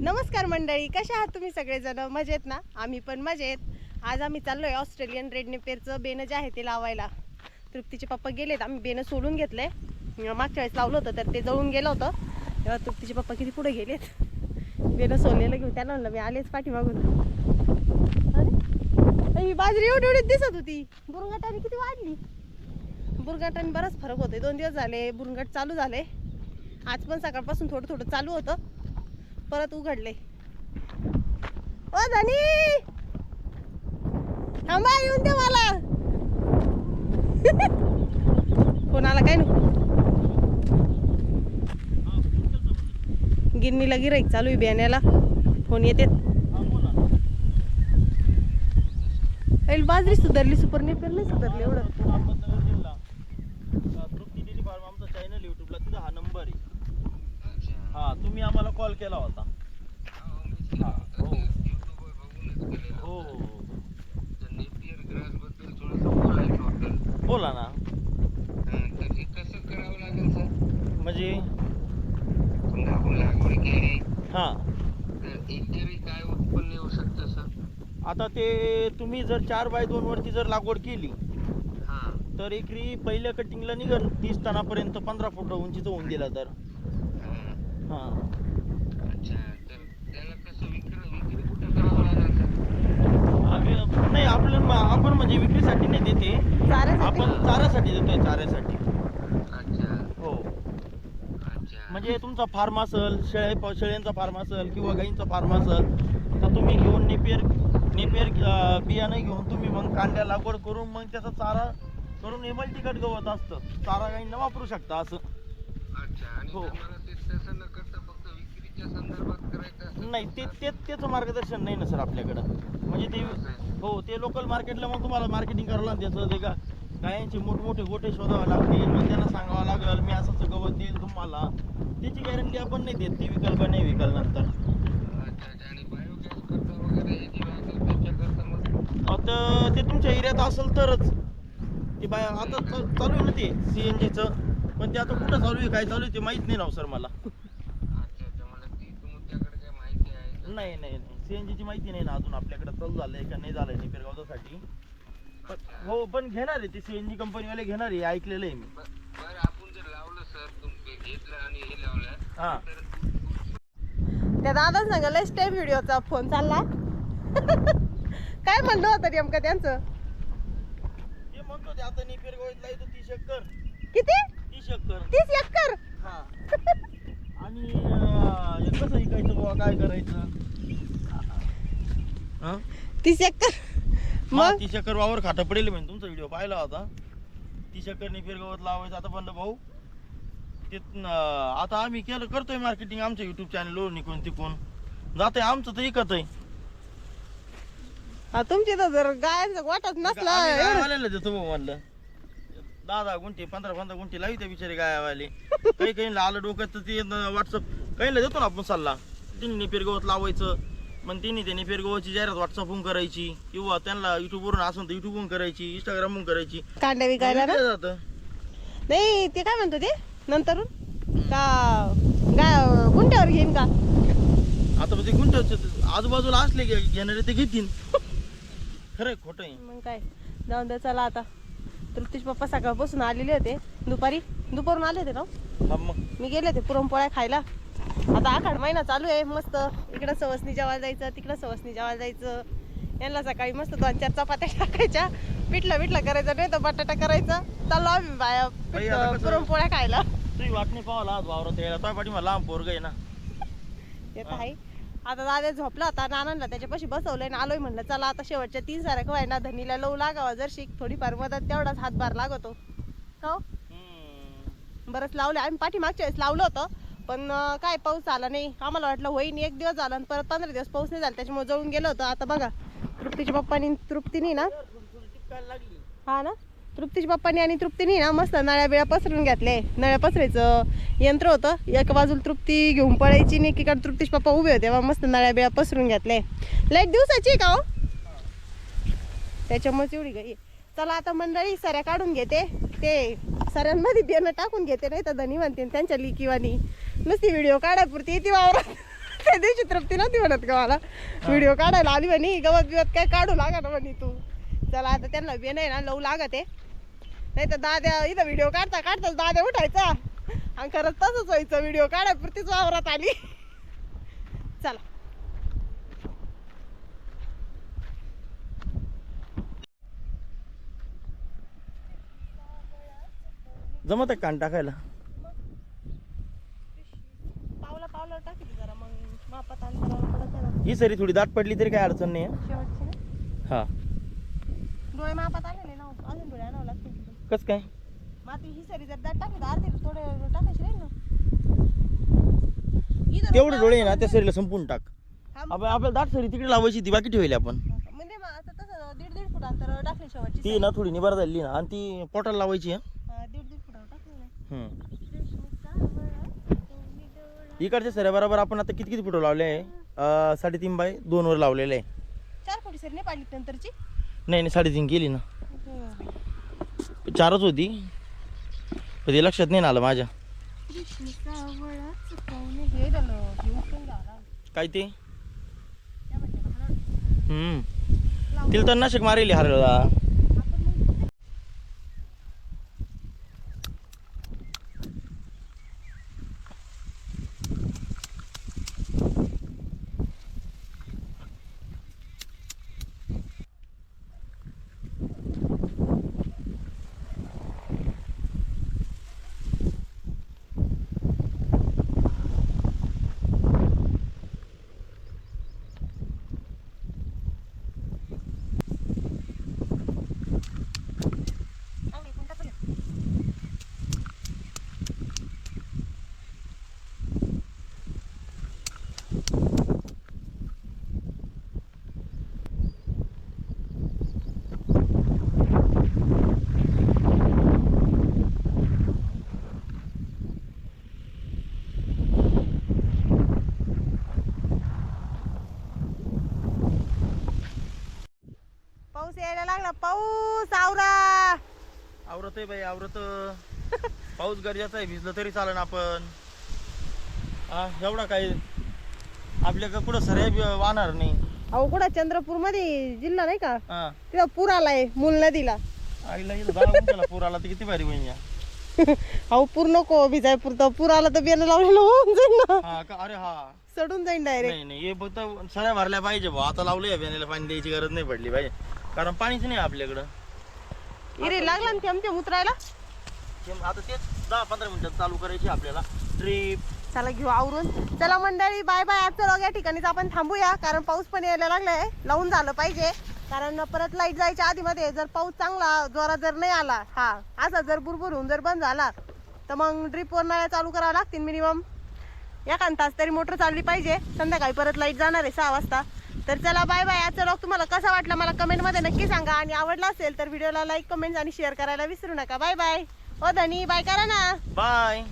नमस्कार मंडळी कशा आहात तुम्ही सगळेजण? मजेत ना? आम्ही पण मजेत. आज आम्ही चाललोय ऑस्ट्रेलियन रेड नेपेरचं बेनं जे आहे ते लावायला. तृप्तीचे पप्पा गेलेत. आम्ही बेनं सोडून घेतले मागच्या वेळेस लावलं होतं तर ते जळून गेलं होतं. तेव्हा तृप्तीचे पप्पा किती पुढे गेलेत? बेनं सोडलेलं घेऊन त्याला म्हणलं मी आलेच पाठीमागून. अरे ही बाजरी एवढी एवढीच दिसत होती. बुरंगाटाने किती वाढली? बुरंगाटाने बराच फरक होतोय. दोन दिवस झाले बुरंगाट चालू झाले. आज पण सकाळपासून थोडं थोडं चालू होतं. परत उघडले. ओ धनी! थांबा येऊन दे मला. कोणाला काय नको? गिरणीला गिराईक चालू आहे बियाण्याला. फोन येते. बाजरी सुधारली सुपर नेपेर सुधारली एवढं तृप्ती डेली फार्म आमचा चॅनल युट्यूबला तिथं हा नंबर आहे हा तुम्ही आम्हाला कॉल केला होता. हा, हो. हो हो, हो. बोला ना. म्हणजे? हा. आता ते तुम्ही जर चार बाय दोन वरती जर लागवड केली तर एकरी पहिल्या कटिंगला निघल तीस टनापर्यंत पंधरा फूट उंचीचं होऊन दिला तर. हा आम्ही नाही आपलं आपण म्हणजे विक्रीसाठी नाही देते. चारासाठी? आपण चाऱ्यासाठी देतोय चाऱ्यासाठी. हो. म्हणजे तुमचा फार्म असेल शेळ्या शेळ्यांचा फार्म असेल किंवा गाईंचा फार्म असेल तर तुम्ही घेऊन नेपेर नेपेर बियाणं घेऊन तुम्ही मग कांड्या लागवड करून मग त्याचा चारा करून हे मल्टीकट गवत असतं. चारा गाईंना वापरू शकता असं. हो. नाही ते ते त्याचं मार्गदर्शन नाही ना सर आपल्याकडं. म्हणजे ते हो ते लोकल मार्केटला मग तुम्हाला मार्केटिंग करावं लागेल त्याचं ते का गायांचे मोठमोठे गोटे शोधावे लागतील मग त्यांना सांगावं लागेल मी असंच गवत देईल तुम्हाला. त्याची गॅरंटी आपण नाही देत ती विकल का नाही विकल नंतर. आता ते तुमच्या एरियात असेल तरच. ते बाय आता च- चालू आहे ना ते सी एन जीचं पण ते आता कुठं चालू आहे काय चालू आहे ते माहीत नाही ना सर मला. नाही नाही नाही. सी एन जीची माहिती नाही ना अजून आपल्याकडे चालू झालंय का नाही झालंय निपेरगावसाठी पण हो पण घेणार आहे ते सी एन जी कंपनीवाले घेणार आहे ऐकलेलं आहे मी हा त्या दादा सांगायला स्टेप व्हिडिओचा फोन चालला काय म्हणलं होतं नेमकं त्यांचं? ते म्हणतो ते आता निपेरगावात येतो एकर किती? तीस एकर. तीस एकर? हा. आणि अं, हे कसं ऐकायचं बुवा? काय करायचं? हा? तीस एकर? मग मग? तीस एकर वावर खाटा पडेल म्हणजे तुमचा व्हिडिओ पाहिला होता. तीस एकर निपेरगावात लावायचं आता म्हणलं भाऊ. ते आता आम्ही केलं करतोय मार्केटिंग आमच्या युट्यूब चॅनलवर निघून तिकून जातंय आमचं तर इकत आहे. हा, तुमची तर जर गायांचा वाटत नसला आम्ही एवढं- गायवाल्याला देतो भाऊ म्हणलं. दहा दहा गुंठे पंधरा पंधरा गुंठे लावी त्या बिचारे गायवाले. काही काहीला आलं डोक्यात तर ते व्हॉट्सअप काहीला देतो ना आपण सल्ला. तिने निपेर गवत लावायचं. मग तिने ते निपेर गवतची जाहिरात व्हॉट्सअपवरून करायची किंवा त्यांना युट्यूबवरून असेल तर युट्यूबवरून करायची इंस्टाग्रामवरून करायची. कांड्या विकायला ना? जातं. नाही ते काय म्हणतो ते नंतरून? का गा गुंट्यावर घेईन का? आता मग ते गुंठ आजूबाजूला असले घे- घेणारे ते घेतील. खरंय खोटं आहे. मग काय? जाऊन द्या चला आता. तृप्तीश पप्पा सकाळपासून आलेले होते. दुपारी दुपारून आले होते ना? मग. मी गेले होते पुरणपोळ्या खायला. आता आखाड महिना चालू आहे मस्त. इकडं सवसनी जेवायला जायचं तिकडं सवसनी जेवायला जायचं. यांना सकाळी मस्त दोन चार चपात्या टाकायच्या. पिठलं पिठलं करायचं नाही तर बटाटा करायचा. चाललो आम्ही बाया पुरणपोळ्या खायला. तुम्ही वाटणी पाहावला आज वावरात यायला तो पाठी मला लांब पोरग आहे ना. ते तर आहे. आता दादा झोपला होता नानांना त्याच्यापाशी बसवलंय ना आलोय म्हणलं चला आता शेवटच्या तीन साऱ्या कवाय ना धनीला लव लागावा जर शिक थोडीफार मदत तेवढाच हातभार लागतो. का हो? बरंच लावले आम्ही पाठीमागच्या वेळेस लावलं होतं पण अं, काय पाऊस आला नाही. आम्हाला वाटलं होईन एक दिवस झाला आणि परत पंधरा दिवस पाऊस नाही झाला त्याच्यामुळे जळून गेलं होतं. आता बघा तृप्तीच्या पप्पानी तृप्तीनी ना हा ना? तृप्तीच्या पप्पानी आणि तृप्तीनी ना मस्त नळ्या बिळ्या पसरून घेतले. नळ्या पसरायचं. यंत्र होतं. एका बाजूला तृप्ती घेऊन पळायची आणि एकीकडे तृप्तीचे पप्पा उभे होते. तेव्हा मस्त नळ्या बिळ्या पसरून घेतले. लाइट दिवसाची का हो? त्याच्यामुळेच एवढी गाई चला आता मंडळी सऱ्या काढून घेते. ते सऱ्यांमध्ये बियाणं टाकून घेते. नाही तर धनी म्हणते त्यांच्या लिकीवानी नुसती व्हिडिओ काढायपुरती ती वावरात त्या दिवशी तृप्ती नव्हती म्हणत का मला? व्हिडिओ काढायला आली म्हणे गवत बिवत काय काढू लागा ना म्हणे तू? चला आता त्यांना बेन आहे ना लव लागत. आहे नाही तर दाद्या इथं व्हिडिओ काढता काढताच दाद्या उठायचा. आणि खरंच तसंच व्हायचं. व्हिडिओ काढाय पुरतीच वावरात आली. चला. जमत आहे कान टाकायला? पावला पावला टाकली जरा मग मापात अंतरावर पडत आहे ना ही सरी थोडी दाट पडली तरी काय अडचण नाही आहे. शेवटची ना? हा. डोळे मापात आलेले ना अजून डोळे आणावं लागतील तिथून. कस काय? माती ही सरी जर दाट टाकली तर अर्धे थोडे टाकायचे राहील ना. इथं तेवढे डोळे आहे ना. त्या सरीला संपून टाक. हा, मग- आपण आपल्याला दाट सरी तिकडे लावायची ती बाकी ठेवली आपण. म्हणजे मग आता तसं दीड दीड फूट अंतर टाकले शेवटची ती सरी. ना थोडी निबार झाली ना आणि ती पोटाला लावायची हा? हा, दीड दीड फुटावर टाकले ना. हम्म. इकडच्या सऱ्या बरोबर आपण आता किती किती फुटं लावले आहे? अं, साडेतीन बाय दोन वर लावलेले आहे. चार फुटी सरी नाही पाडली नंतरची? नाही नाही साडेतीन केली ना. चारच होती. पण ते लक्षात नाही ना आलं माझ्या. काय ते? हा, हम्म. तिला तर नाशिक मारेली हरळला आपण मग चांगली कोणता पण पाऊस यायला लागला. पाऊस आवरा. आवरत आहे बाई आवरत. पाऊस गरजेचा आहे भिजलं तरी चालेल आपण. हा एवढा काय? आपल्याकडे कुठं बी वाहणार नाही. अहो कुठं? चंद्रपूरमध्ये जिल्हा नाही का? हा. तिथं पूर आलाय मूल नदीला. आईला इथं पूर आला तर किती भारी होईन या. अहो पूर नको भिजाय पुरतं पूर आला तर बियाणं लावलेलं होऊन जाईल ना. हा का? अरे हा. सडून जाईल डायरेक्ट नाही नाही हे फक्त भरल्या पाहिजे भाऊ. आता लावलं बियाण्याला पाणी द्यायची गरज नाही पडली पाहिजे कारण पाणीच नाही आपल्याकडं. इरे लागला ना थेंब उतरायला? ते- आता तेच दहा पंधरा मिनिटात चालू करायची आपल्याला. ट्रिप चला घेऊ आवरून. चला मंडळी बाय बाय आजचं लॉग या ठिकाणीच आपण थांबूया. कारण पाऊस पण यायला लागलाय. लावून झालं पाहिजे. कारण परत लाइट जायच्या आधी मध्ये जर पाऊस चांगला जोरात जर नाही आला हा असा जर बुरबुर होऊन जर बंद झाला तर मग ड्रीप वर नळ्या चालू करावं लागतील मिनिमम एखाद तास तरी मोटर चालली पाहिजे. संध्याकाळी परत लाइट जाणार आहे सहा वाजता. तर चला बाय बाय आजचा रॉक तुम्हाला कसा वाटला मला कमेंटमध्ये नक्की सांगा. आणि आवडला असेल तर व्हिडिओला लाईक कमेंट आणि शेअर करायला विसरू नका. बाय बाय हो धनी बाय करा ना. बाय